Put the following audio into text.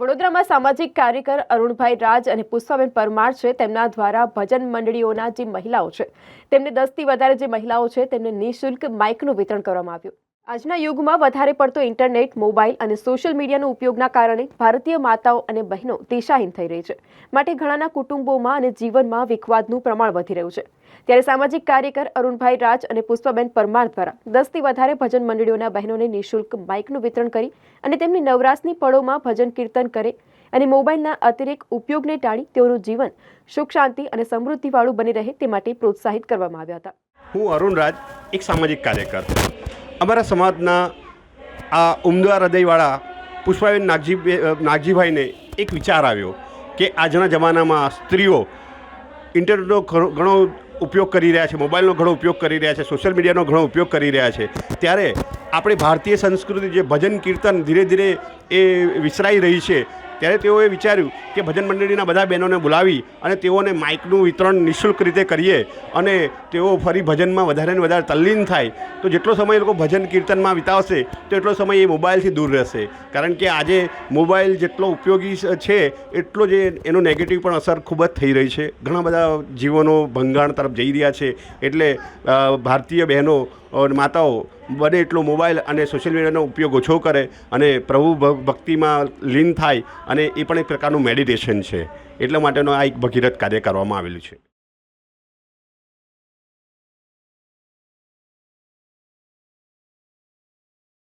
વડોદરામાં સામાજિક કાર્યકર અરુણભાઈ રાજ અને પુષ્પાબેન પરમાર છે. તેમના દ્વારા ભજન મંડળીઓના જે મહિલાઓ છે, તેમને દસથી વધારે જે મહિલાઓ છે, તેમને નિઃશુલ્ક માઇકનું વિતરણ કરવામાં આવ્યું. આજના યુગમાં વધારે પડતો ઇન્ટરનેટ, મોબાઈલ અને સોશિયલ મીડિયાનો ઉપયોગના કારણે ભારતીય માતાઓ અને બહેનો દિશાહીન થઈ રહી છે. માટે ઘણાના કુટુંબોમાં અને જીવનમાં વિખવાદનું પ્રમાણ વધી રહ્યું છે. ત્યારે સામાજિક કાર્યકર અરુણભાઈ રાજ અને પુષ્પાબેન પરમાર દ્વારા દસથી વધારે ભજન મંડળીઓના બહેનોને નિઃશુલ્ક માઇકનું વિતરણ કરી અને તેમની નવરાશની પળોમાં ભજન કીર્તન કરે અને મોબાઈલના અતિરેક ઉપયોગને ટાળી તેઓનું જીવન સુખ, શાંતિ અને સમૃદ્ધિવાળું બની રહે તે માટે પ્રોત્સાહિત કરવામાં આવ્યા હતા. હું અરુણ રાજ એક સામાજિક કાર્યકર. અમારા સમાજના આ ઉમદા હૃદયવાળા પુષ્પાબેન નાગજી નાગજીભાઈને એક વિચાર આવ્યો કે આજના જમાનામાં સ્ત્રીઓ ઇન્ટરનેટનો ઘણો ઉપયોગ કરી રહ્યા છે, મોબાઈલનો ઘણો ઉપયોગ કરી રહ્યા છે, સોશિયલ મીડિયાનો ઘણો ઉપયોગ કરી રહ્યા છે. ત્યારે આપણી ભારતીય સંસ્કૃતિ જે ભજન કીર્તન ધીરે ધીરે એ વિસરાઈ રહી છે ત્યારે તેઓએ વિચાર્યું કે ભજન મંડળીના બધા બહેનોને બોલાવી અને તેઓને માઇકનું વિતરણ નિઃશુલ્ક રીતે કરીએ અને તેઓ ફરી ભજનમાં વધારે ને વધારે તલ્લીન થાય. તો જેટલો સમય એ લોકો ભજન કીર્તનમાં વિતાવશે, તો એટલો સમય એ મોબાઈલથી દૂર રહેશે. કારણ કે આજે મોબાઈલ જેટલો ઉપયોગી છે, એટલો જે એનો નેગેટિવ પણ અસર ખૂબ જ થઈ રહી છે. ઘણા બધા જીવનો ભંગાણ તરફ જઈ રહ્યા છે. એટલે ભારતીય બહેનો માતાઓ, બને એટલો મોબાઈલ અને સોશિયલ મીડિયાનો ઉપયોગ ઓછો કરે અને પ્રભુ ભક્તિમાં લીન થાય અને એ પણ એક પ્રકારનું મેડિટેશન છે. એટલા માટેનો આ એક ભગીરથ કાર્ય કરવામાં આવેલું છે.